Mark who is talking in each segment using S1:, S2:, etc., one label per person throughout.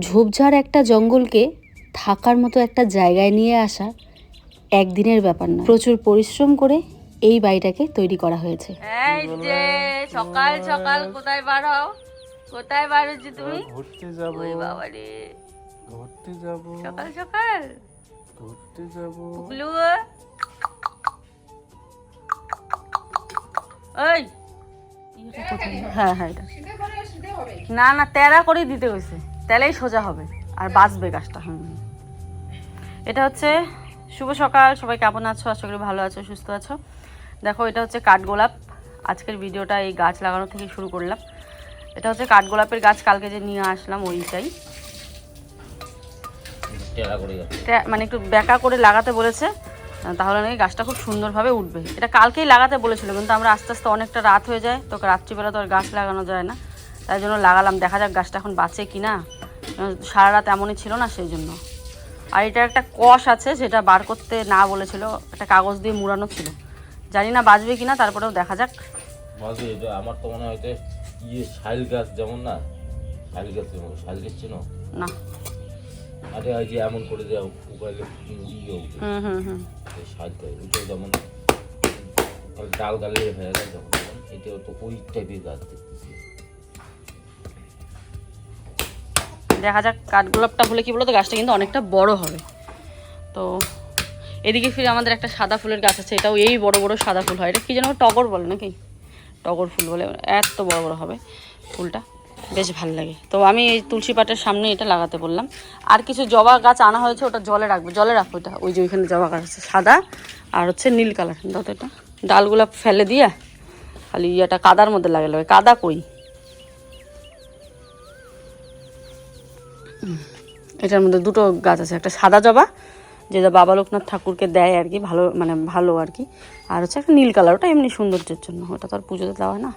S1: ঝোপঝাড় একটা জঙ্গলকে থাকার মতো একটা জায়গায় নিয়ে আসা একদিনের ব্যাপার না প্রচুর পরিশ্রম করে এই বাড়িটাকে তৈরি করা হয়েছে।
S2: এই যে সকাল সকাল কোথায় বার হও? কোথায় বার হচ্ছে তুমি?
S3: ঘুরতে যাব।
S2: ওই বাবা রে
S3: ঘুরতে যাব।
S2: সকাল সকাল?
S3: ঘুরতে যাব।
S2: পুকলু ওই। হ্যাঁ হ্যাঁ না না তেরা করেই দিতে হয়েছে তাহলেই সোজা হবে আর বাঁচবে গাছটা। হুম। এটা হচ্ছে শুভ সকাল সবাই কেমন আছো? আশা করি ভালো আছো সুস্থ আছো। দেখো এটা হচ্ছে কাঠগোলাপ। আজকের ভিডিওটা এই গাছ লাগানো থেকে শুরু করলাম। এটা হচ্ছে কাঠগোলাপের গাছ কালকে যে নিয়ে আসলাম ওইটাই। মানে একটু বেঁকা করে লাগাতে বলেছে তাহলে নাকি গাছটা খুব সুন্দরভাবে উঠবে। এটা কালকেই লাগাতে বলেছিল কিন্তু আমরা আস্তে আস্তে অনেকটা রাত হয়ে যায় তো রাত্রিবেলা তো আর গাছ লাগানো যায় না। তাই জন্য লাগালাম দেখা যাক গাছটা এখন বাঁচে কি না সারা রাত এমনই ছিল না সেই জন্য আর এটা একটা কষ আছে যেটা বার করতে না বলেছিল একটা কাগজ দিয়ে মুড়ানো ছিল। জানি না বাঁচবে কি না তারপরেও দেখা যাক।
S4: মাঝে এটা আমার তো মনে হয় এটা ইয়ে শাইল গাছ যেমন না শাইল গাছ যেমন শাইল গাছ চেনো?
S2: না।
S4: আরে ওই যে এমন করে দেওয়া উপাইলে ইয়ে
S2: হুম হুম হুম।
S4: শাইল গাছ ওইটা যেমন ডাল গালে হয়ে যায় যখন তখন এটাও তো ওই টাইপের গাছ দেখতেছি।
S2: দেখা যাক কাঠগোলাপটা হলে কি বলো তো গাছটা কিন্তু অনেকটা বড় হবে। তো এদিকে ফিরে আমাদের একটা সাদা ফুলের গাছ আছে, এটাও এই বড় বড় সাদা ফুল হয়। এটা কি যেন টগর বলে নাকি? টগর ফুল বলে, এত বড় বড় হবে ফুলটা। বেশ ভালো লাগে। তো আমি এই তুলসী পাটের সামনে এটা লাগাতে বললাম। আর কিছু জবা গাছ আনা হয়েছে, ওটা জলে রাখব জলে রাখব এটা। ওই যে ওইখানে জবা গাছ আছে, সাদা আর হচ্ছে নীল কালার। দাও এটা। ডালগুলো ফেলে দিয়ে খালি ইয়েটা কাদার মধ্যে লাগে লাগে কাদা কই? এটার মধ্যে দুটো গাছ আছে একটা সাদা জবা যেটা বাবা লোকনাথ ঠাকুরকে দেয় আর কি ভালো মানে ভালো আর কি আর হচ্ছে একটা নীল কালার ওটা এমনি সৌন্দর্যের জন্য ওটা তো আর পুজোতে দেওয়া হয় না।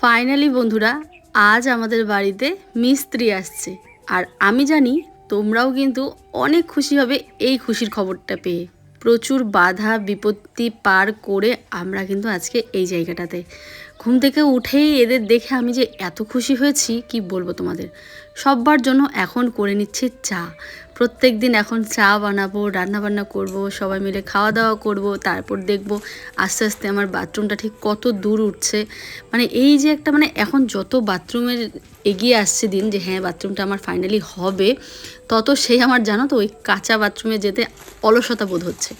S1: ফাইনালি বন্ধুরা আজ আমাদের বাড়িতে মিস্ত্রি আসছে আর আমি জানি তোমরাও কিন্তু অনেক খুশি হবে এই খুশির খবরটা পেয়ে প্রচুর বাধা বিপত্তি পার করে আমরা কিন্তু আজকে এই জায়গাটাতে ঘুম থেকে উঠেই এদের দেখে আমি যে এত খুশি হয়েছি, কি বলব তোমাদের? সববার জন্য এখন করে নিচ্ছে চা। প্রত্যেক দিন এখন চা বানাবো রান্নাবান্না করব, সবাই মিলে খাওয়া দাওয়া করব, তারপর দেখব আস্তে আস্তে আমার বাথরুমটা ঠিক কত দূর উঠছে। মানে এই যে একটা মানে এখন যত বাথরুমের এগিয়ে আসছে দিন যে হ্যাঁ বাথরুমটা আমার ফাইনালি হবে, তত সেই আমার জানো তো ওই কাঁচা বাথরুমে যেতে অলসতা বোধ হচ্ছে।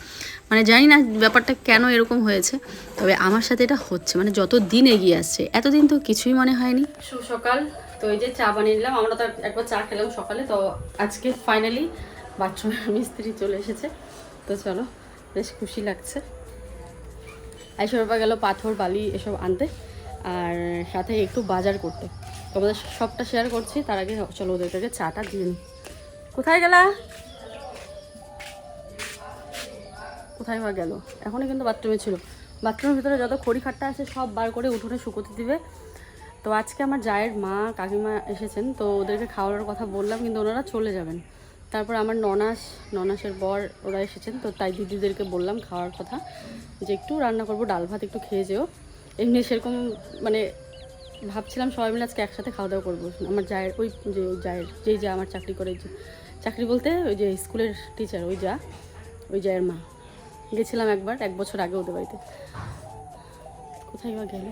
S1: মানে জানি না ব্যাপারটা কেন এরকম হয়েছে, তবে আমার সাথে এটা হচ্ছে। মানে যত দিন এগিয়ে আসছে, এতদিন তো কিছুই মনে হয়নি। সকাল। তো এই যে চা বানিয়ে নিলাম, আমরা তো একবার চা খেলাম সকালে, তো আজকে ফাইনালি বাথরুমের মিস্ত্রি চলে এসেছে। তো চলো, বেশ খুশি লাগছে। আইসরবা গেল পাথর, বালি এসব আনতে, আর সাথে একটু বাজার করতে। তোমাদের সবটা শেয়ার করছি, তার আগে চলো ওদের থেকে চাটা দিয়ে নিই। কোথায় গেলা? কোথায় বা গেল? এখনই কিন্তু বাথরুমে ছিল। বাথরুমের ভিতরে যত খড়ি খাট্টা আছে, সব বার করে উঠোনে শুকোতে দিবে। তো আজকে আমার জায়ের মা কাকিমা এসেছেন, তো ওদেরকে খাওয়ানোর কথা বললাম, কিন্তু ওনারা চলে যাবেন। তারপর আমার ননাস, ননাসের বর, ওরা এসেছেন, তো তাই দিদিদেরকে বললাম খাওয়ার কথা, যে একটু রান্না করব, ডাল ভাত একটু খেয়ে যেও। এমনি সেরকম মানে ভাবছিলাম সবাই মিলে আজকে একসাথে খাওয়া দাওয়া করব। আমার জায়ের, ওই যে জায়ের, যেই যা আমার চাকরি করে চাকরি বলতে ওই যে স্কুলের টিচার ওই যা, ওই জায়ের মা। গেছিলাম একবার, এক বছর আগে ওদের বাড়িতে। কোথায় বা গেল?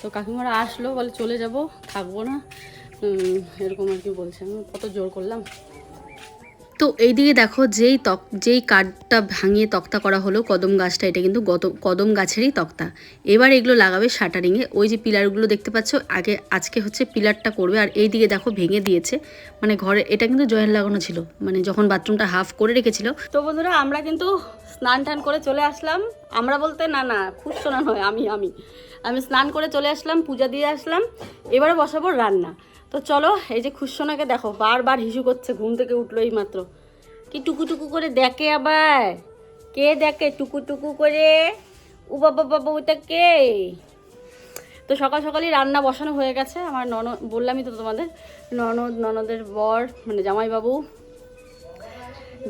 S1: তো কাকিমারা আসলো বলে চলে যাব থাকব না। এরকম আর কি বলছে। আমি কত জোর করলাম। তো এইদিকে দেখো যেই তক যেই কাঠটা ভাঙিয়ে তক্তা করা হলো কদম গাছটা এটা কিন্তু গত কদম গাছেরই তক্তা। এবার এগুলো লাগাবে শাটারিংয়ে। ওই যে পিলারগুলো দেখতে পাচ্ছ আগে আজকে হচ্ছে পিলারটা করবে আর এই দিকে দেখো ভেঙে দিয়েছে। মানে ঘরে এটা কিন্তু জয়েন লাগানো ছিল। মানে যখন বাথরুমটা হাফ করে রেখেছিল। তো বন্ধুরা আমরা কিন্তু স্নান টান করে চলে আসলাম। আমরা বলতে না না খুব শোনা নয় আমি আমি। আমি স্নান করে চলে আসলাম, পূজা দিয়ে আসলাম, এবারে বসাবো রান্না। তো চলো, এই যে খুশোনাকে দেখো, বারবার হিসু করছে, ঘুম থেকে উঠল এই মাত্র কি টুকু টুকু করে দেখে আবার? কে দেখে টুকু টুকু করে? ও বাবা বাবা, ওটা কে? তো সকাল সকালই রান্না বসানো হয়ে গেছে, আমার নন বললামই তো তোমাদের, ননদ, ননদের বর মানে জামাইবাবু।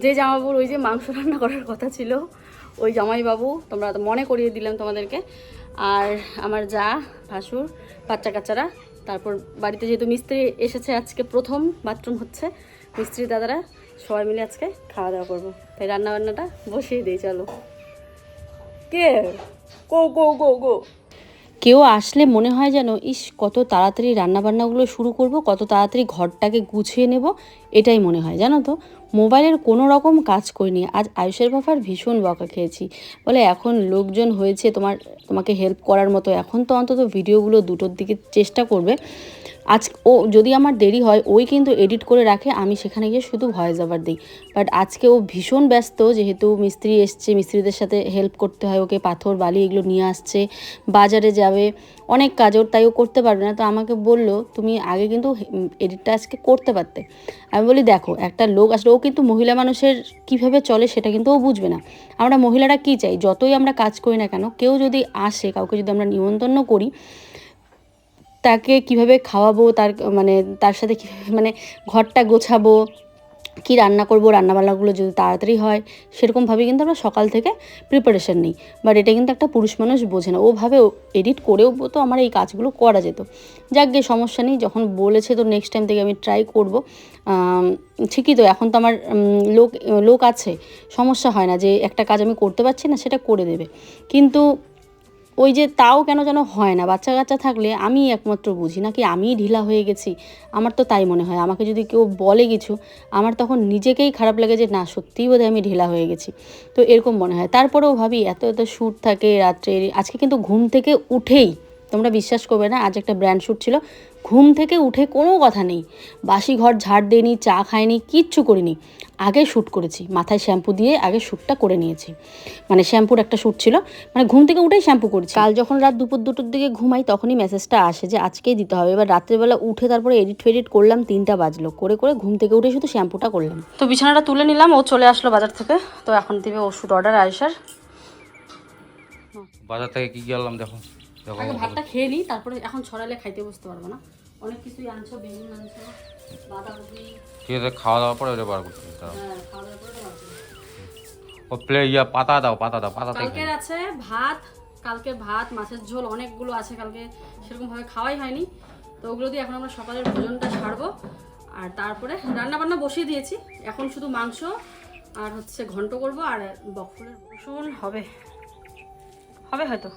S1: যে জামাইবাবুর ওই যে মাংস রান্না করার কথা ছিল, ওই জামাইবাবু, তোমরা মনে করিয়ে দিলাম তোমাদেরকে আর আমার যা, ভাসুর, বাচ্চা কাচ্চারা, তারপর বাড়িতে যেহেতু মিস্ত্রি এসেছে আজকে প্রথম বাথরুম হচ্ছে, মিস্ত্রি দাদারা সবাই মিলে আজকে খাওয়া দাওয়া করব। তাই রান্নাবান্নাটা বসিয়ে দিই, চলো। কে? গো গো গো গো। কেউ আসলে মনে হয় যেন, ইস, কত তাড়াতাড়ি রান্নাবান্নাগুলো শুরু করব, কত তাড়াতাড়ি ঘরটাকে গুছিয়ে নেব, এটাই মনে হয়, জানো তো? মোবাইলের কোনো রকম কাজ করিনি। আজ আয়ুষের বাবার ভীষণ বকা খেয়েছি। বলে এখন লোকজন হয়েছে তোমার, তোমাকে হেল্প করার মতো। এখন তো অন্তত ভিডিওগুলো দুটোর দিকে চেষ্টা করবে। আজ ও যদি আমার দেরি হয়, ওই কিন্তু এডিট করে রাখে, আমি সেখানে গিয়ে শুধু ভয়েস ওভার দিই। বাট আজকে ও ভীষণ ব্যস্ত, যেহেতু মিস্ত্রি এসছে, মিস্ত্রিদের সাথে হেল্প করতে হয় ওকে, পাথর, বালি এগুলো নিয়ে আসছে, বাজারে যাবে, অনেক কাজ, ওর তাই ও করতে পারবে না। তো আমাকে বলল, তুমি আগে কিন্তু এডিটটা আজকে করতে পারতে। আমি বলি, দেখো, একটা লোক আসলে, ও কিন্তু মহিলা মানুষের কীভাবে চলে সেটা কিন্তু ও বুঝবে না। আমরা মহিলারা কি চাই? যতই আমরা কাজ করি না কেন, কেউ যদি আসে, কাউকে যদি আমরা নিমন্ত্রণ করি তাকে কীভাবে খাওয়াবো, তার মানে তার সাথে মানে ঘরটা গোছাবো, কি রান্না করব, রান্নাবান্নাগুলো যদি তাড়াতাড়ি হয় সেরকমভাবে কিন্তু আমরা সকাল থেকে প্রিপারেশন নিই। বাট এটা কিন্তু একটা পুরুষ মানুষ বোঝে না। ওভাবে এডিট করেও তো আমার এই কাজগুলো করা যেত। যাক গিয়ে সমস্যা নেই। যখন বলেছে তো নেক্সট টাইম থেকে আমি ট্রাই করব। ঠিকই তো, এখন তো আমার লোক লোক আছে। সমস্যা হয় না যে একটা কাজ আমি করতে পারছি না, সেটা করে দেবে। কিন্তু ওই যে তাও কেন যেন হয় না? বাচ্চা কাচ্চা থাকলে আমি একমাত্র বুঝি, নাকি আমিই ঢিলা হয়ে গেছি? আমার তো তাই মনে হয়। আমাকে যদি কেউ বলে কিছু, আমার তখন নিজেকেই খারাপ লাগে যে, না, সত্যিই বোধহয় আমি ঢিলা হয়ে গেছি। তো এরকম মনে হয়। তারপরেও ভাবি, এত এত শ্যুট থাকে রাত্রে আজকে কিন্তু ঘুম থেকে উঠেই তোমরা বিশ্বাস করবে না আজ একটা ব্র্যান্ড শ্যুট ছিল। ঘুম থেকে উঠে কোনো কথা নেই। বাসি ঘর ঝাড় দেয়নি চা খাইনি কিচ্ছু করিনি। আগে শ্যুট করেছি মাথায় শ্যাম্পু দিয়ে আগে শ্যুটটা করে নিয়েছি। মানে শ্যাম্পুর একটা শ্যুট ছিল মানে ঘুম থেকে উঠেই শ্যাম্পু করেছি। কাল যখন রাত দুপুর দুটোর দিকে ঘুমাই তখনই মেসেজটা আসে যে আজকেই দিতে হবে। এবার রাত্রেবেলা উঠে তারপরে এডিট ফেডিট করলাম তিনটা বাজলো। করে করে ঘুম থেকে উঠে শুধু শ্যাম্পুটা করলাম।
S2: তো বিছানাটা তুলে নিলাম ও চলে আসলো বাজার থেকে। তো এখন দিবে ওষুধ অর্ডার আয়সার
S4: বাজার থেকে কি দেখো দেখো।
S1: আগে ভাতটা খেয়ে নিই তারপরে এখন ছড়ালে খাইতে বসতে পারব না। অনেক কিছুই আনছো বেগুন আনছো বাঁধাকপি।
S4: ঠিক আছে খাওয়া দাওয়ার পরে ওটা বার করতে
S1: হ্যাঁ খাওয়া দাওয়ার পরে
S4: ও প্লে ইয়া পাতা দাও পাতা দাও পাতা থেকে।
S1: আছে ভাত কালকে ভাত মাছের ঝোল অনেকগুলো আছে কালকে সেরকমভাবে খাওয়াই হয়নি। তো ওগুলো দিয়ে এখন আমরা সকালের ভোজনটা ছাড়বো আর তারপরে রান্না বান্না বসিয়ে দিয়েছি। এখন শুধু মাংস আর হচ্ছে ঘন্ট করব আর বকফুলের হবে। হবে হয়তো।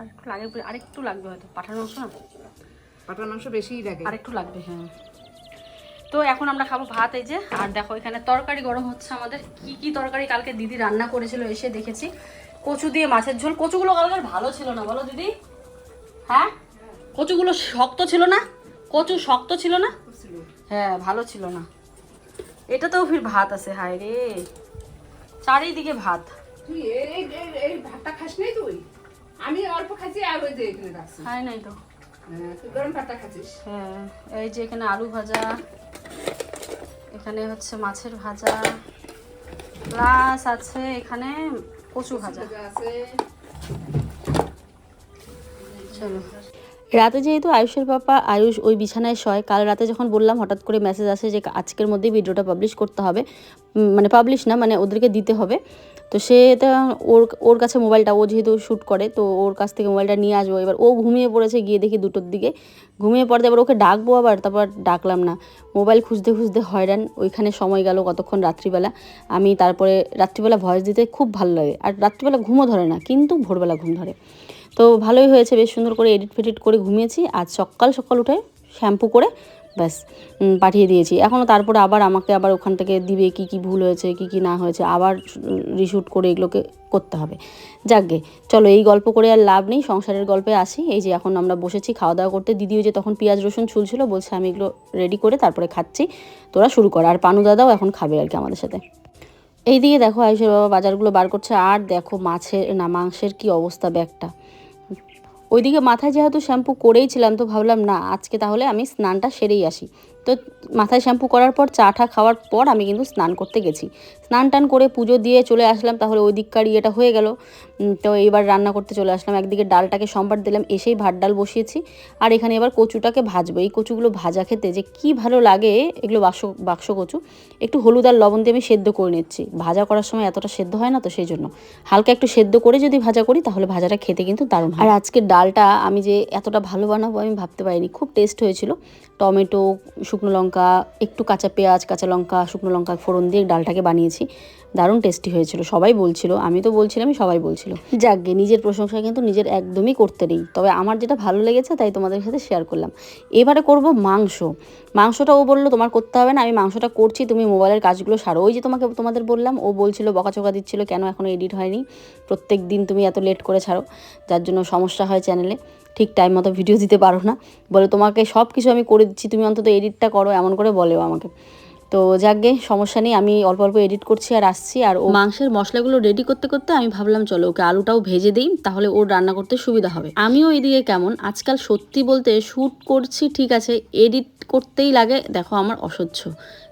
S1: আর একটু লাগে আরেকটু লাগবে হয়তো। পাঠার মাংস না?
S5: পাটার মাংস বেশিই লাগে।
S1: আর একটু লাগবে হ্যাঁ। তো এখন আমরা খাব ভাত এই যে। আর দেখো এখানে তরকারি গরম হচ্ছে আমাদের। কি কি তরকারি কালকে দিদি রান্না করেছিল এসে দেখেছি। কচু দিয়ে মাছের ঝোল। কচুগুলো কালকে ভালো ছিল না বলো দিদি? হ্যাঁ? কচুগুলো শক্ত ছিল না? কচু শক্ত ছিল না? হ্যাঁ ভালো ছিল না। এটাতেও ফির ভাত আছে হায় রে। চারিদিকে ভাত।
S5: তুই এই এই- এই ভাতটা খাস নাই তুই? আমি অল্প খাচ্ছি আর ওই যে এখানে রাখছি।
S1: খাই নাই তো।
S5: হ্যাঁ, গরম ভাতটা খাচ্ছিস?
S1: হ্যাঁ এই যে এখানে আলু ভাজা এখানে হচ্ছে মাছের ভাজা প্লাস আছে এখানে কচু ভাজা।
S5: ভাজা আছে।
S1: চলো।
S2: রাতে যেহেতু আয়ুষের পাপা আয়ুষ ওই বিছানায় শয় কাল রাতে যখন বললাম হঠাৎ করে মেসেজ আসে যে আজকের মধ্যেই ভিডিওটা পাবলিশ করতে হবে মানে পাবলিশ না মানে ওদেরকে দিতে হবে তো সে এটা ওর ওর কাছে মোবাইলটা, ও যেহেতু শ্যুট করে, তো ওর কাছ থেকে মোবাইলটা নিয়ে আসব। এবার ও ঘুমিয়ে পড়েছে, গিয়ে দেখি দুটোর দিকে। ঘুমিয়ে পড়তে এবার ওকে ডাকবো আবার, তারপর ডাকলাম না। মোবাইল খুঁজতে খুঁজতে হয়রান, ওইখানে সময় গেল কতক্ষণ রাত্রিবেলা। আমি তারপরে রাত্রিবেলা ভয়েস দিতে খুব ভালো লাগে, আর রাত্রিবেলা ঘুমও ধরে না, কিন্তু ভোরবেলা ঘুম ধরে। তো ভালোই হয়েছে, বেশ সুন্দর করে এডিট ফেডিট করে ঘুমিয়েছি। আজ সকাল সকাল উঠে শ্যাম্পু করে ব্যাস পাঠিয়ে দিয়েছি। এখনও তারপরে আবার আমাকে আবার ওখান থেকে দিবে কি কি ভুল হয়েছে, কি কি না হয়েছে, আবার রিশুট করে এগুলোকে করতে হবে। যাকগে, চলো এই গল্প করে আর লাভ নেই, সংসারের গল্পে আসি। এই যে এখন আমরা বসেছি খাওয়া দাওয়া করতে দিদিও যে তখন পেঁয়াজ রসুন ছুলছিল, বলছে আমি এগুলো রেডি করে তারপরে খাচ্ছি। তোরা শুরু কর, আর পানু দাদাও এখন খাবে আর কি আমাদের সাথে। এইদিকে দেখো আয়ুষের বাবা বাজারগুলো বার করছে, আর দেখো মাছের না, মাংসের কি অবস্থা ব্যাগটা। ওইদিকে মাথায় যেহেতু শ্যাম্পু করেইছিলাম তো ভাবলাম না আজকে তাহলে আমি স্নানটা সেরেই আসি।
S1: তো মাথায় শ্যাম্পু করার পর চা টা খাওয়ার পর আমি কিন্তু স্নান করতে গেছি। স্নান টান করে পুজো দিয়ে চলে আসলাম, তাহলে ওই দিককার ইয়েটা হয়ে গেল। তো এইবার রান্না করতে চলে আসলাম, একদিকে ডালটাকে সম্বার দিলাম, এসেই ভাত ডাল বসিয়েছি। আর এখানে এবার কচুটাকে ভাজবো। এই কচুগুলো ভাজা খেতে যে কি ভালো লাগে, এগুলো বাক্স বাক্স কচু। একটু হলুদ আর লবণ দিয়ে আমি সেদ্ধ করে নিচ্ছি। ভাজা করার সময় এতটা সেদ্ধ হয় না তো সেই জন্য। হালকা একটু সেদ্ধ করে যদি ভাজা করি, তাহলে ভাজাটা খেতে কিন্তু দারুণ আর আজকে ডালটা আমি যে এতটা ভালো বানাবো, আমি ভাবতে পারিনি। খুব টেস্ট হয়েছিল। টমেটো শুকনো লঙ্কা একটু কাঁচা পেঁয়াজ কাঁচা লঙ্কা শুকনো লঙ্কা ফোড়ন দিয়ে ডালটাকে বানিয়েছি। দারুণ টেস্টি হয়েছিল। সবাই বলছিল, আমি তো বলছিলামই সবাই বলছিল। যাকগে, নিজের প্রশংসা কিন্তু নিজের একদমই করতে নেই। তবে আমার যেটা ভালো লেগেছে, তাই তোমাদের সাথে শেয়ার করলাম। এবারে করব মাংস। মাংসটা ও বলল, তোমার করতে হবে না, আমি মাংসটা করছি, তুমি মোবাইলের কাজগুলো সারো। ওই যে তোমাকে, তোমাদের বললাম, ও বলছিল বকাচকা দিচ্ছিল, কেন এখনও এডিট হয়নি? প্রত্যেক দিন তুমি এত লেট করে ছাড়ো, যার জন্য সমস্যা হয় চ্যানেলে ঠিক টাইম মতো ভিডিও দিতে পারো না। বলে, তোমাকে সব কিছু আমি করে দিচ্ছি, তুমি অন্তত এডিটটা করো, এমন করে বলেও আমাকে। তো যাকগে সমস্যা নেই, আমি অল্প অল্প এডিট করছি আর আসছি আর ও মাংসের মশলাগুলো রেডি করতে করতে আমি ভাবলাম চলো ওকে আলুটাও ভেজে দিই, তাহলে ওর রান্না করতে সুবিধা হবে। আমিও এদিকে কেমন, আজকাল সত্যি বলতে শ্যুট করছি ঠিক আছে এডিট করতেই লাগে, দেখো আমার অসহ্য।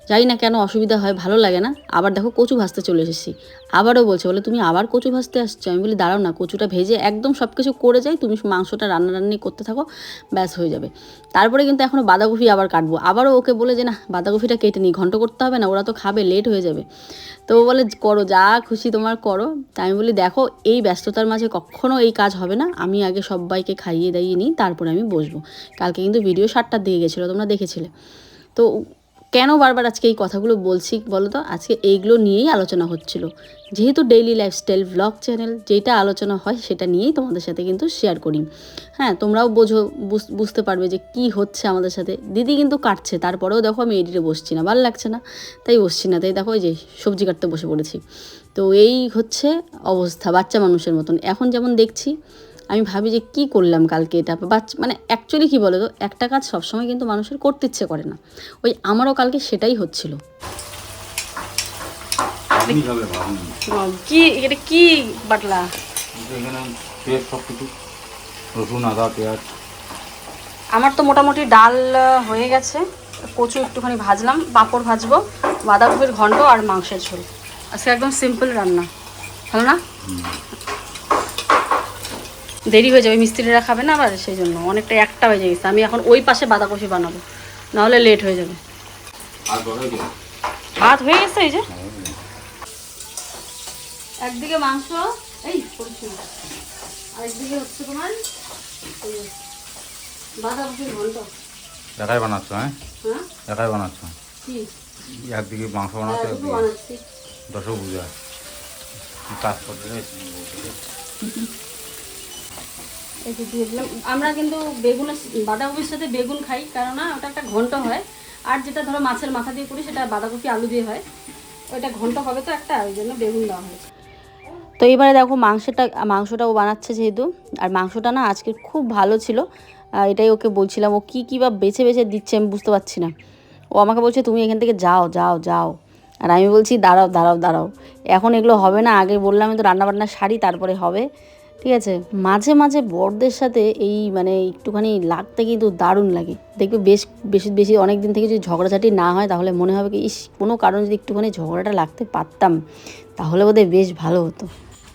S1: জানি না কেন অসুবিধা হয়, ভালো লাগে না। আবার দেখো কচু ভাজতে চলে এসেছি। আবারও বলছে, বলে, তুমি আবার কচু ভাজতে আসছো? আমি বলি, দাঁড়াও না, কচুটা ভেজে একদম সব কিছু করে যাই, তুমি মাংসটা রান্না রান্নি করতে থাকো, ব্যাস হয়ে যাবে। তারপরে কিন্তু এখনও বাঁধাকপি আবার কাটবো। আবারও ওকে বলে যে, না, বাঁধাকপিটা কেটে নিই, ঘন্ট করতে হবে না, ওরা তো খাবে লেট হয়ে যাবে। তো বলে, করো, যা খুশি তোমার করো। তাই আমি বলি, দেখো, এই ব্যস্ততার মাঝে কখনো এই কাজ হবে না, আমি আগে সবাইকে খাইয়ে দাইয়ে নিই, তারপরে আমি বসবো। কালকে কিন্তু ভিডিও সাতটার দিকে গেছিল, তোমরা দেখেছিলে। তো কেন বারবার আজকে এই কথাগুলো বলছি বলো তো? আজকে এইগুলো নিয়েই আলোচনা হচ্ছিল। যেহেতু ডেইলি লাইফস্টাইল ব্লগ চ্যানেল যেটা আলোচনা হয় সেটা নিয়েই তোমাদের সাথে কিন্তু শেয়ার করি। হ্যাঁ তোমরাও বোঝো, বুঝ- বুঝতে পারবে যে কি হচ্ছে আমাদের সাথে। দিদি কিন্তু কাটছে, তারপরেও দেখো আমি এডিটে বসছি না, ভালো লাগছে না। তাই বসছি না, তাই দেখো ওই যে সবজি কাটতে বসে পড়েছি। তো এই হচ্ছে অবস্থা, বাচ্চা মানুষের মতন। এখন যেমন দেখছি আমি ভাবি যে কি করলাম কালকে এটা বাচ্চা মানে অ্যাকচুয়ালি কী বলো তো একটা কাজ সবসময় কিন্তু মানুষের করতে ইচ্ছে করে না। ওই আমারও কালকে সেটাই হচ্ছিল।
S2: কি এটা কি বাটলা?
S4: রসুন আদা পেঁয়াজ।
S2: আমার তো মোটামুটি ডাল হয়ে গেছে। কচু একটুখানি ভাজলাম পাঁপড় ভাজবো বাঁধাকপির ঘন্ট আর মাংসের ঝোল। আজকে একদম সিম্পল রান্না। ভালো না? দেরি হয়ে যাবে মিস্ত্রিরা খাবে না আবার সেই জন্য অনেকটা একটা হয়ে গেছে। আমি এখন ওই পাশে বাঁধাকপি বানাবো নাহলে লেট হয়ে যাবে। ভাত হয়ে গেছে এই যে। একদিকে মাংস এই পরিষ্কার আর একদিকে হচ্ছে তোমার বাঁধাকপির ঘন্ট।
S4: একাই বানাচ্ছ হ্যাঁ?
S2: হ্যাঁ?
S4: একাই বানাচ্ছ?
S2: কি?
S4: একদিকে মাংস বানাচ্ছ। দশও বুঝা কাজ করতে?
S2: দিয়ে দিলাম। আমরা কিন্তু বেগুনের বাঁধাকপির সাথে বেগুন খাই, কেননা ওটা একটা ঘন্ট হয়। আর যেটা ধরো মাছের মাথা দিয়ে করি, সেটা বাঁধাকপি, আলু দিয়ে হয়। ওইটা ঘন্ট হবে তো একটা, ওই জন্য বেগুন দেওয়া হয়েছে।
S1: তো এবারে দেখো মাংসটা মাংসটাও বানাচ্ছে যেহেতু। আর মাংসটা না আজকে খুব ভালো ছিল। এটাই ওকে বলছিলাম, ও কী কী বা বেছে বেছে দিচ্ছে আমি বুঝতে পারছি না। ও আমাকে বলছে, তুমি এখান থেকে যাও যাও যাও। আর আমি বলছি, দাঁড়াও দাঁড়াও দাঁড়াও। এখন এগুলো হবে না, আগে বললাম তো রান্নাবান্না সারি তারপরে হবে। ঠিক আছে? মাঝে মাঝে বড়দের সাথে এই মানে একটুখানি লাগতে কিন্তু দারুণ লাগে। দেখবে বেশ, বেশি বেশি অনেক দিন থেকে যদি ঝগড়াঝাটি না হয়, তাহলে মনে হবে কি, ইস, কোনো কারণে যদি একটুখানি ঝগড়াটা লাগতে পারতাম, তাহলে বোধহয় বেশ ভালো হতো।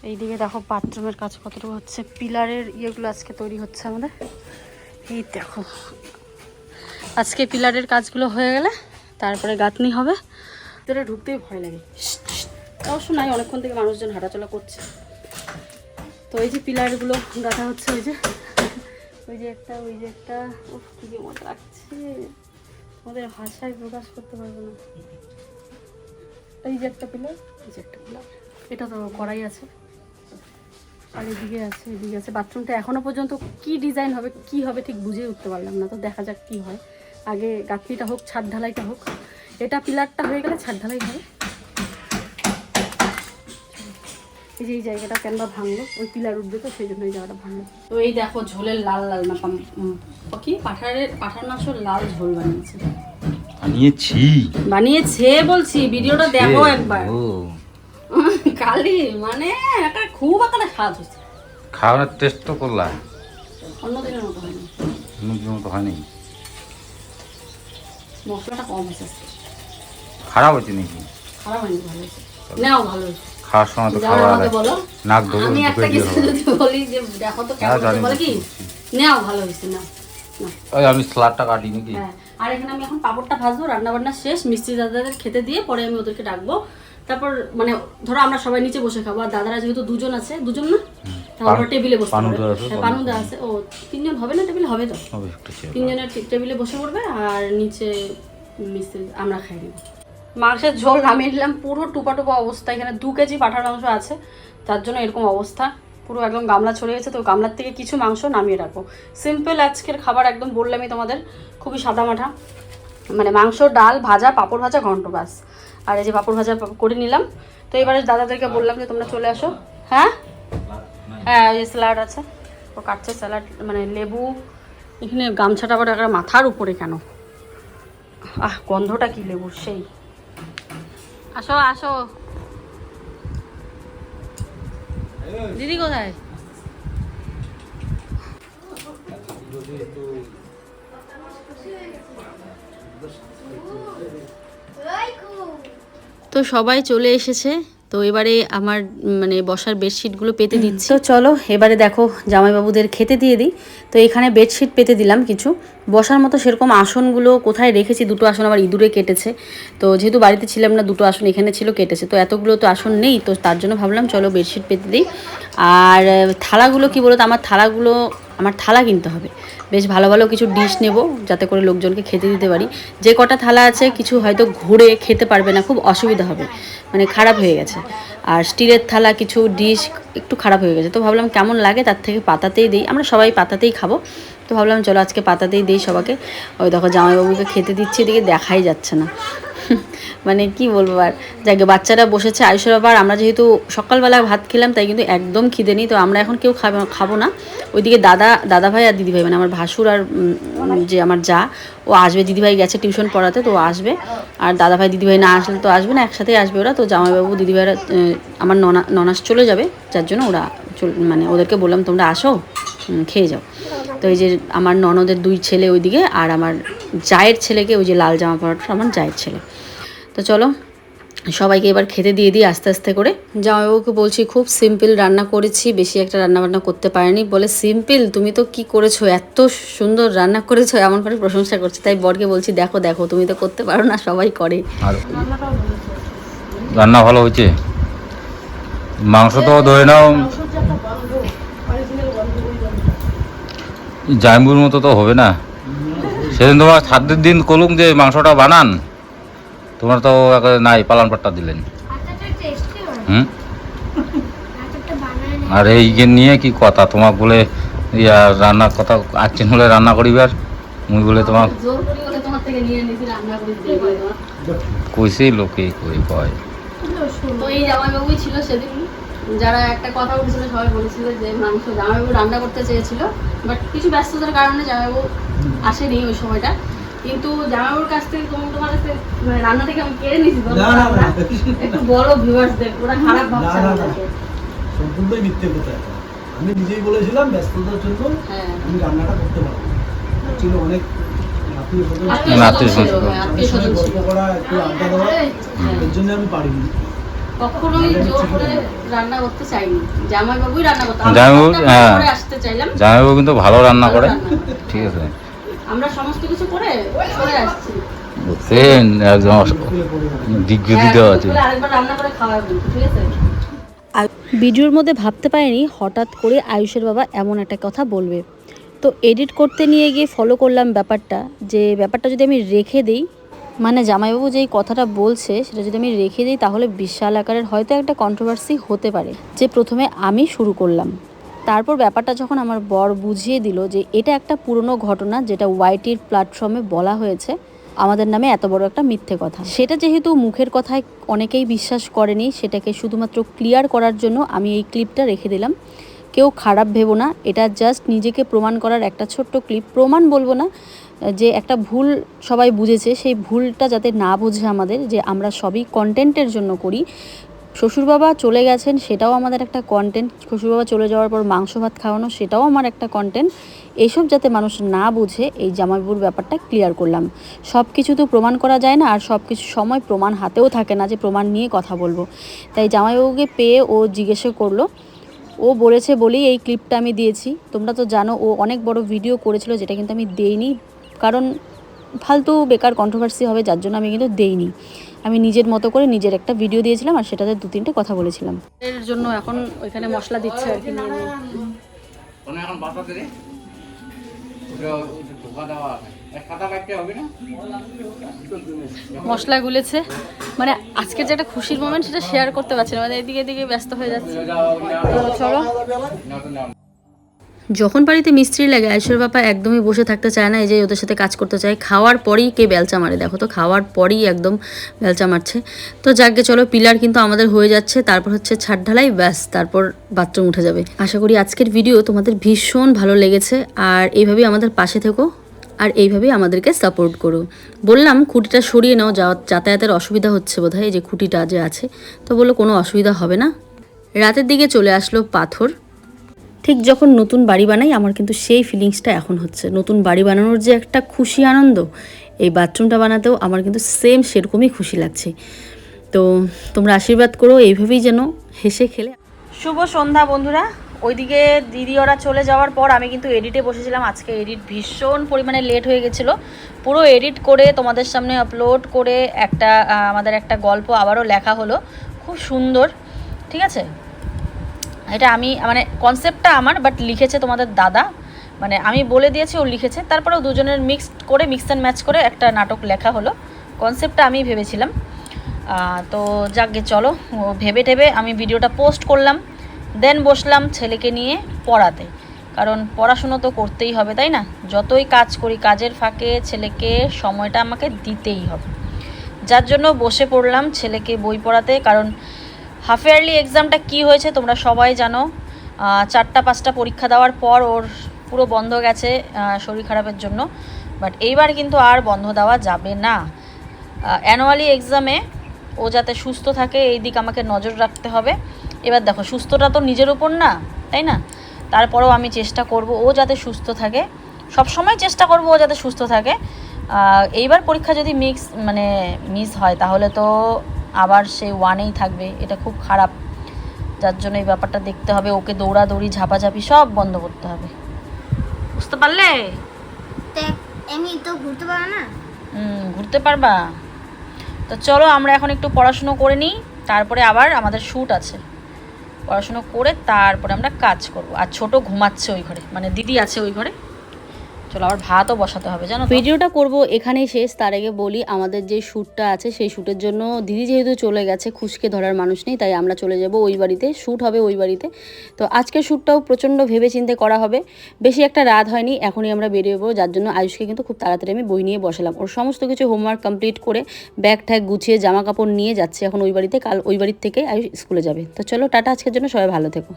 S2: এইদিকে দেখো বাথরুমের কাজ কতটুকু হচ্ছে, পিলারের ইয়েগুলো আজকে তৈরি হচ্ছে আমাদের। এই দেখো, আজকে পিলারের কাজগুলো হয়ে গেলে তারপরে গাঁথনি হবে। ভিতরে ঢুকতেই ভয় লাগে। অবশ্য নাই, অনেকক্ষণ থেকে মানুষজন হাঁটাচলা করছে। তো এই যে পিলারগুলো গাঁথা হচ্ছে, ওই যে। ওই যে একটা, ওই যে একটা। উফ, কি যে লাগছে। ভাষায় প্রকাশ করতে পারব না। এই যে একটা পিলার, এই যে একটা পিলার। এটা তো করাই আছে। আর এদিকে আছে এদিকে আছে। বাথরুমটা এখনও পর্যন্ত কি ডিজাইন হবে, কি হবে ঠিক বুঝে উঠতে পারলাম না। তো দেখা যাক কি হয়। আগে গাঁথনিটা হোক, ছাদ ঢালাইটা হোক। এটা পিলারটা হয়ে গেলে ছাদ ঢালাই হবে। এই যে এই জায়গাটা কেন ভাঙলো ওই পিলার উঠবে তো সেই জন্য এই জায়গাটা ভাঙলো। তো এই দেখো ঝোলের লাল লাল না কি? পাঠারের পাঠার মাংসের লাল ঝোল বানিয়েছে।
S4: বানিয়েছি।
S2: বানিয়েছে বলছি ভিডিওটা দেখো একবার।
S4: ও।
S2: কালি মানে একটা খুব একটা স্বাদ হচ্ছে।
S4: খাওয়ার টেস্ট তো করলাম
S2: অন্য দিনের মতো হয়নি।
S4: অন্যদিনের মতো হয়নি।
S2: মশলাটা কম হয়েছে।
S4: খারাপ হচ্ছে নাকি?
S2: খারাপ হয়নি ভালো হয়েছে। নাও ভালো হয়েছে।
S4: খাওয়ার সময় তো খাবার নাক ধরে
S2: আমি একটা কিছু যদি বলি যে দেখো তো
S4: হ্যাঁ,
S2: কেমন বলে কি? নাও ভালো হয়েছে না
S4: ওই আমি স্লাডটা কাটি নাকি?
S2: হ্যাঁ আর এখানে আমি এখন পাপড়টা ভাজবো রান্না বান্না শেষ দাদাদের খেতে দিয়ে পরে আমি ওদেরকে ডাকবো। তারপর মানে ধরো আমরা সবাই নিচে বসে খাব আর দাদারা যেহেতু দুজন আছে দুজন না? তাহলে টেবিলে বসতে
S4: পানুদা আছে,
S2: হ্যাঁ, আছে। ও তিনজন হবে না? টেবিলে হবে তো? তিনজনের টেবিলে বসে পড়বে আর নিচে মিস্ত্রি আমরা খাই নেব। মাংসের ঝোল নামিয়ে নিলাম পুরো টুপা টুপা অবস্থা। এখানে দু কেজি পাঠার মাংস আছে তার জন্য এরকম অবস্থা। পুরো একদম গামলা ছড়ে গেছে তো গামলার থেকে কিছু মাংস নামিয়ে রাখব। সিম্পল আজকের খাবার একদম বললামই তোমাদের খুবই সাদা মাঠা মানে মাংস ডাল ভাজা পাঁপড় ভাজা ঘন্ট বাস। আর এই যে পাঁপড় ভাজা করে নিলাম। তো এবারে দাদাদেরকে বললাম যে তোমরা চলে আসো। হ্যাঁ? হ্যাঁ এই স্যালাড আছে। ও কাটছে স্যালাড মানে লেবু। এখানে গামছাটা আবার একটা মাথার উপরে কেন? আহ গন্ধটা কি লেবুর? সেই। আসো আসো। দিদি কোথায়? তো সবাই চলে এসেছে। তো এবারে আমার মানে বসার বেডশিটগুলো পেতে দিচ্ছি। তো চলো এবারে দেখো জামাইবাবুদের খেতে দিয়ে দিই। তো এখানে বেডশিট পেতে দিলাম কিছু। বসার মতো সেরকম আসনগুলো কোথায় রেখেছি? দুটো আসন আবার ইঁদুরে কেটেছে। তো যেহেতু বাড়িতে ছিলাম না দুটো আসন এখানে ছিল কেটেছে। তো এতগুলো তো আসন নেই তো তার জন্য ভাবলাম চলো বেডশিট পেতে দিই। আর থালাগুলো কি বলো তো আমার থালাগুলো আমার থালা কিনতে হবে। বেশ ভালো ভালো কিছু ডিশ নেব, যাতে করে লোকজনকে খেতে দিতে পারি। যে কটা থালা আছে, কিছু হয়তো ঘুরে খেতে পারবে না, খুব অসুবিধা হবে। মানে খারাপ হয়ে গেছে। আর স্টিলের থালা কিছু ডিশ একটু খারাপ হয়ে গেছে। তো ভাবলাম কেমন লাগে, তার থেকে পাতাতেই দিই। আমরা সবাই পাতাতেই খাব। তো ভাবলাম চলো আজকে পাতাতেই দিই সবাইকে। ওই দেখো জামাইবাবুকে খেতে দিচ্ছি, এদিকে দেখাই যাচ্ছে না। মানে কি বলব আর? যাকে, বাচ্চারা বসেছে, আয়ুষের বাবা, আর আমরা যেহেতু সকালবেলা ভাত খেলাম, তাই কিন্তু একদম খিদে নেই, তো আমরা এখন কেউ খাব খাব না। ওইদিকে দাদা দাদা ভাই আর দিদিভাই মানে আমার ভাসুর আর যে আমার যা, ও আসবে, দিদিভাই গেছে টিউশন পড়াতে, তো আসবে। আর দাদা ভাই দিদিভাই না আসলে তো আসবে না, একসাথেই আসবে ওরা, তো জামাইবাবু, দিদিভাইরা আমার ননা, ননাস চলে যাবে, যার জন্য ওরা মানে ওদেরকে বললাম, তোমরা আসো খেয়ে যাও। তো এই যে আমার ননদের দুই ছেলে ওইদিকে, আর আমার জায়ের ছেলেকে, ওই যে লাল জামা পরাটা আমার জায়ের ছেলে। তো চলো, সবাইকে এবার খেতে দিয়ে দিই আস্তে আস্তে করে। জামাইবাবুকে বলছি, খুব সিম্পল রান্না করেছি, বেশি একটা রান্না বান্না করতে পারিনি। বলে সিম্পল তুমি তো কি করেছ? এত সুন্দর রান্না করেছ, এমন করে প্রশংসা করছে। তাই বরকে বলছি, দেখো দেখো, তুমি তো করতে পারো না, সবাই করে।
S4: রান্না ভালো হয়েছে? মাংস তো ধরে নাও। জাইমুর মতো তো হবে না। সেদিন তোমার সাতের দিন কলুম যে মাংসটা বানান। তোমার তো নাই, পালান পাট্টা দিলেন। আর এই নিয়ে কি কথা, তোমাক বলে ইয়া রান্নার কথা, আচ্ছেন হলে রান্না করিবার? মুই বলে তোমার
S2: রান্না
S4: কইছেই লোকে কই কয়।
S2: ছিল সেদিন। যারা একটা কথা উঠেছিল সবাই বলেছিল যে মাংস, জামাইবাবু রান্না করতে চেয়েছিল বাট কিছু ব্যস্ততার কারণে জামাইবাবু আসেনি ওই সময়টা। কিন্তু জামাইবাবুর কাছ থেকে তোমার তোমার কাছে মানে রান্না থেকে আমি কেড়ে নিয়েছি বলো
S6: না, না, না।
S2: একটু বড় ভিউয়ার্সদের ওরা খারাপ ভাবছে
S6: না, না, না।
S2: আমাদেরকে।
S6: সম্পূর্ণই মিথ্যে কথা আমি নিজেই বলেছিলাম ব্যস্ততার জন্য
S2: হ্যাঁ।
S6: আমি রান্নাটা করতে পারব ছিল অনেক
S4: জামাইবাবু,
S2: সবটা। করে আসতে চাইলাম।
S4: জামাইবাবু কিন্তু ভালো রান্না করে। ঠিক আছে।
S2: আমরা সমস্ত কিছু করে চলে আসছি।
S4: বুঝছেন একদম
S2: হ্যাঁ,
S4: দেওয়া আছে।
S2: আরেকবার রান্না করে খাওয়াবো ঠিক আছে?
S1: ভিডিওর মধ্যে ভাবতে পারিনি হঠাৎ করে আয়ুষের বাবা এমন একটা কথা বলবে। তো এডিট করতে নিয়ে গিয়ে ফলো করলাম ব্যাপারটা যে ব্যাপারটা যদি আমি রেখে দিই মানে জামাইবাবু যেই কথাটা বলছে সেটা যদি আমি রেখে দিই তাহলে বিশাল আকারের হয়তো একটা কন্ট্রোভার্সি হতে পারে যে প্রথমে আমি শুরু করলাম। তারপর ব্যাপারটা যখন আমার বর বুঝিয়ে দিল যে এটা একটা পুরনো ঘটনা যেটা ওয়াইটির প্ল্যাটফর্মে বলা হয়েছে, আমাদের নামে এত বড় একটা মিথ্যে কথা। সেটা যেহেতু মুখের কথায় অনেকেই বিশ্বাস করেনি, সেটাকে শুধুমাত্র ক্লিয়ার করার জন্য আমি এই ক্লিপটা রেখে দিলাম। কেউ খারাপ ভেবো না, এটা জাস্ট নিজেকে প্রমাণ করার একটা ছোট্ট ক্লিপ প্রমাণ বলব না, যে একটা ভুল সবাই বুঝেছে, সেই ভুলটা যাতে না বোঝে আমাদের, যে আমরা সবই কন্টেন্টের জন্য করি শ্বশুর বাবা চলে গেছেন, সেটাও আমাদের একটা কন্টেন্ট শ্বশুর বাবা চলে যাওয়ার পর মাংস ভাত খাওয়ানো, সেটাও আমার একটা কন্টেন্ট এইসব যাতে মানুষ না বুঝে, এই জামাইবুর ব্যাপারটা ক্লিয়ার করলাম। সব কিছু তো প্রমাণ করা যায় না, আর সব কিছু সময় প্রমাণ হাতেও থাকে না যে প্রমাণ নিয়ে কথা বলব। তাই জামাইবাবুকে পেয়ে ও জিজ্ঞেসে করল। ও বলেছে, বলেই এই ক্লিপটা আমি দিয়েছি। তোমরা তো জানো, ও অনেক বড় ভিডিও করেছিল, যেটা কিন্তু আমি দেইনি। কারণ ফালতু বেকার কন্ট্রোভার্সি হবে, যার জন্য আমি কিন্তু দেইনি। আমি নিজের মতো করে নিজের একটা ভিডিও দিয়েছিলাম আর সেটাতে দু তিনটে কথা বলেছিলাম।
S7: এর জন্য এখন ওইখানে মশলা দিচ্ছে আর কি মশলা গুলেছে। মানে আজকে যে একটা খুশির মোমেন্ট সেটা শেয়ার করতে পারছি না। মানে এদিকে এদিকে ব্যস্ত হয়ে যাচ্ছে। চলো।
S1: যখন বাড়িতে মিস্ত্রি লাগে আয়সর বাবা একদমই বসে থাকতে চায় না, এই যে ওদের সাথে কাজ করতে চায়। খাওয়ার পরেই কে বেলচা মারে? দেখো তো, খাওয়ার পরেই একদম বেলচা মারছে। তো যাকে চলো, পিলার কিন্তু আমাদের হয়ে যাচ্ছে, তারপর হচ্ছে ছাদ ঢালাই, ব্যাস, তারপর বাথরুম উঠে যাবে। আশা করি আজকের ভিডিও তোমাদের ভীষণ ভালো লেগেছে, আর এইভাবেই আমাদের পাশে থেকো, আর এইভাবেই আমাদেরকে সাপোর্ট করো। বললাম, খুঁটিটা সরিয়ে নাও যাতায়াতের অসুবিধা হচ্ছে বোধহয়, এই যে খুঁটিটা যে আছে। তো বলল, কোনো অসুবিধা হবে না। রাতের দিকে চলে আসলো পাথর ঠিক যখন নতুন বাড়ি বানাই, আমার কিন্তু সেই ফিলিংসটা এখন হচ্ছে। নতুন বাড়ি বানানোর যে একটা খুশি আনন্দ, এই বাথরুমটা বানাতেও আমার কিন্তু সেম সেরকমই খুশি লাগছে। তো তোমরা আশীর্বাদ করো, এইভাবেই যেন হেসে খেলে।
S2: শুভ সন্ধ্যা বন্ধুরা। ওইদিকে দিদি ওরা চলে যাওয়ার পর আমি কিন্তু এডিটে বসেছিলাম। আজকে এডিট ভীষণ পরিমাণে লেট হয়ে গেছিল। পুরো এডিট করে তোমাদের সামনে আপলোড করে একটা আমাদের একটা গল্প আবারও লেখা হলো। খুব সুন্দর, ঠিক আছে? এটা আমি মানে কনসেপ্টটা আমার বাট লিখেছে তোমাদের দাদা। মানে আমি বলে দিয়েছি, ও লিখেছে। তারপরেও দুজনের মিক্সড করে মিক্স অ্যান্ড ম্যাচ করে একটা নাটক লেখা হলো। কনসেপ্টটা আমি ভেবেছিলাম। তো যাকে চলো। ও ভেবে টেবে আমি ভিডিওটা পোস্ট করলাম। দেন বসলাম ছেলেকে নিয়ে পড়াতে। কারণ পড়াশুনো তো করতেই হবে, তাই না? যতই কাজ করি, কাজের ফাঁকে ছেলেকে সময়টা আমাকে দিতেই হবে। যার জন্য বসে পড়লাম ছেলেকে বই পড়াতে। কারণ হাফ ইয়ারলি এক্সামটা কি হয়েছে তোমরা সবাই জানো। চারটা, পাঁচটা পরীক্ষা দেওয়ার পর ওর পুরো বন্ধ গেছে শরীর খারাপের জন্য। বাট এইবার কিন্তু আর বন্ধ দেওয়া যাবে না। অ্যানুয়ালি এক্সামে ও যাতে সুস্থ থাকে, এই দিক আমাকে নজর রাখতে হবে। এবার দেখো সুস্থটা তো নিজের উপর না, তাই না? তারপরেও আমি চেষ্টা করব ও যাতে সুস্থ থাকে। সব সময় চেষ্টা করব ও যাতে সুস্থ থাকে। এইবার পরীক্ষা যদি মিক্স মানে মিস হয়, তাহলে তো আবার সে ওয়ানেই থাকবে এটা খুব খারাপ। যার জন্য এই ব্যাপারটা দেখতে হবে ওকে দৌড়াদৌড়ি ঝাপাঝাপি সব বন্ধ করতে হবে। বুঝতে পারলে?
S8: এমনি তো ঘুরতে পারো না?
S2: হুম, ঘুরতে পারবা। তো চলো আমরা এখন একটু পড়াশুনো করে নিই তারপরে আবার আমাদের শ্যুট আছে। পড়াশুনো করে তারপরে আমরা কাজ করব। আর ছোট ঘুমাচ্ছে ওই ঘরে মানে দিদি আছে ওই ঘরে। চলো আবার ভাতও বসাতে হবে, জানো
S1: ভিডিওটা করব এখানেই শেষ, তার আগে বলি আমাদের যে শ্যুটটা আছে, সেই শ্যুটের জন্য দিদি যেহেতু চলে গেছে, খুশকে ধরার মানুষ নেই, তাই আমরা চলে যাব ওই বাড়িতে, শ্যুট হবে ওই বাড়িতে। তো আজকের শ্যুটটাও প্রচণ্ড ভেবে চিন্তে করা হবে, বেশি একটা রাত হয়নি, এখনই আমরা বেরিয়ে যাব যার জন্য আয়ুষকে কিন্তু খুব তাড়াতাড়ি আমি বই নিয়ে বসালাম। ওর সমস্ত কিছু হোমওয়ার্ক কমপ্লিট করে ব্যাগ ট্যাগ গুছিয়ে জামা কাপড় নিয়ে যাচ্ছে এখন ওই বাড়িতে, কাল ওই বাড়ির থেকে আয়ুষ স্কুলে যাবে। তো চলো টাটা, আজকের জন্য সবাই ভালো থেকো।